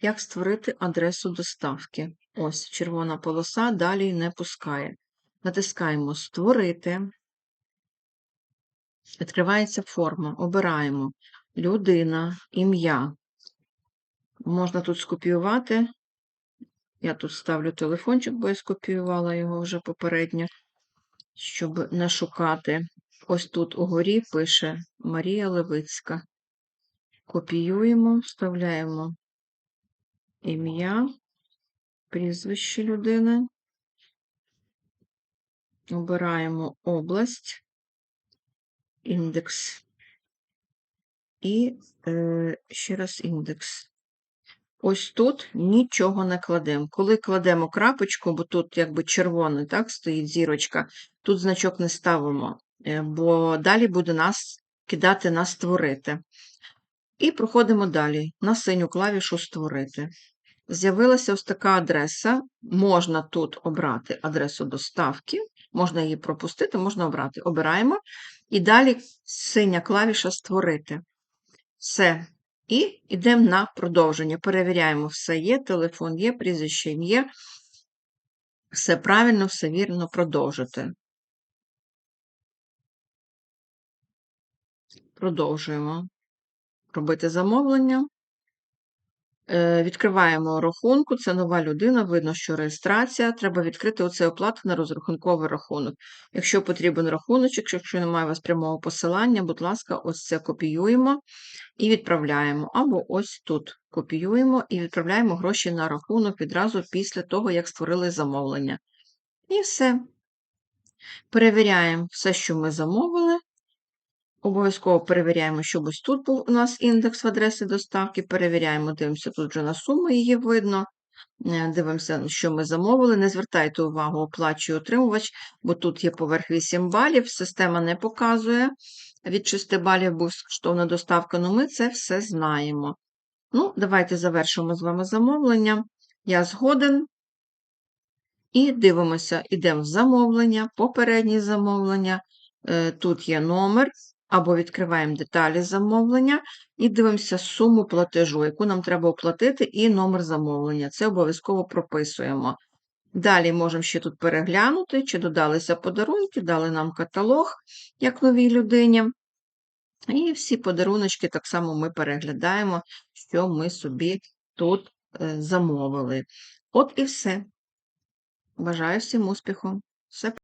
Як створити адресу доставки? Ось червона полоса, далі не пускає. Натискаємо Створити. Відкривається форма. Обираємо людина, ім'я. Можна тут скопіювати. Я тут ставлю телефончик, бо я скопіювала його вже попередньо, щоб не шукати. Ось тут угорі пише Марія Левицька. Копіюємо, вставляємо ім'я, прізвище людини. Обираємо область, індекс і е, ще раз індекс. Ось тут нічого не кладемо. Коли кладемо крапочку, бо тут якби червоний, так, стоїть зірочка, тут значок не ставимо, е, бо далі буде нас кидати на створити. І проходимо далі на синю клавішу Створити. З'явилася ось така адреса. Можна тут обрати адресу доставки, можна її пропустити, можна обрати. Обираємо. І далі синя клавіша Створити. Все. І йдемо на продовження. Перевіряємо, все є, телефон є, прізвище є. Все правильно, все вірно, продовжити. Продовжуємо робити замовлення. Е, Відкриваємо рахунку, це нова людина, видно, що реєстрація. Треба відкрити оцей оплату на розрахунковий рахунок. Якщо потрібен рахуночок, якщо немає у вас прямого посилання, будь ласка, ось це копіюємо і відправляємо. Або ось тут копіюємо і відправляємо гроші на рахунок відразу після того, як створили замовлення. І все. Перевіряємо все, що ми замовили. Обов'язково перевіряємо, щоб ось тут був у нас індекс в адреси доставки. Перевіряємо, дивимося, тут вже на суму її видно. Е, Дивимося, що ми замовили. Не звертайте увагу, оплачує отримувач, бо тут є поверх 8 балів. Система не показує. Від 6 балів був безкоштовна доставка, але ми це все знаємо. Ну, давайте завершимо з вами замовлення. Я згоден. І дивимося, йдемо в замовлення, попереднє замовлення. Е, Тут є номер, або відкриваємо деталі замовлення і дивимося суму платежу, яку нам треба оплатити, і номер замовлення. Це обов'язково прописуємо. Далі можемо ще тут переглянути, чи додалися подарунки, дали нам каталог, як новій людині. І всі подаруночки так само ми переглядаємо, що ми собі тут е, замовили. От і все. Бажаю всім успіху. Все